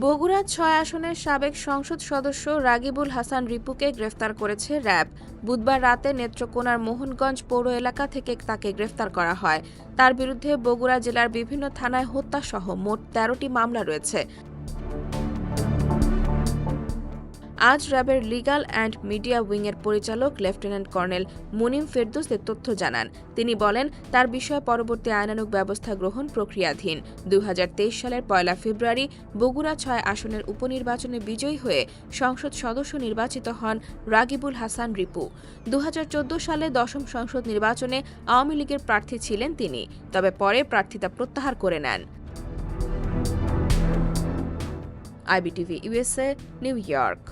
বগুড়া ছয় আসনের সাবেক সংসদ সদস্য রাগিবুল হাসান রিপুকে গ্রেফতার করেছে র্যাব। বুধবার রাতে নেত্রকোনার মোহনগঞ্জ পৌর এলাকা থেকে তাকে গ্রেফতার করা হয়। তার বিরুদ্ধে বগুড়া জেলার বিভিন্ন থানায় হত্যাসহ মোট তেরোটি মামলা রয়েছে। আজ র্যাবের লিগাল অ্যান্ড মিডিয়া উইংয়ের পরিচালক লেফটেন্যান্ট কর্নেল মুনিম ফেরদৌস এ তথ্য জানান। তিনি বলেন, তার বিষয়ে পরবর্তী আইনানুগ ব্যবস্থা গ্রহণ প্রক্রিয়াধীন। দু হাজার তেইশ সালের পয়লা ফেব্রুয়ারি বগুড়া ছয় আসনের উপনির্বাচনে বিজয়ী হয়ে সংসদ সদস্য নির্বাচিত হন রাগিবুল হাসান রিপু। দু হাজার চোদ্দ সালে দশম সংসদ নির্বাচনে আওয়ামী লীগের প্রার্থী ছিলেন তিনি, তবে পরে প্রার্থিতা প্রত্যাহার করে নেন। IBTV USA New York.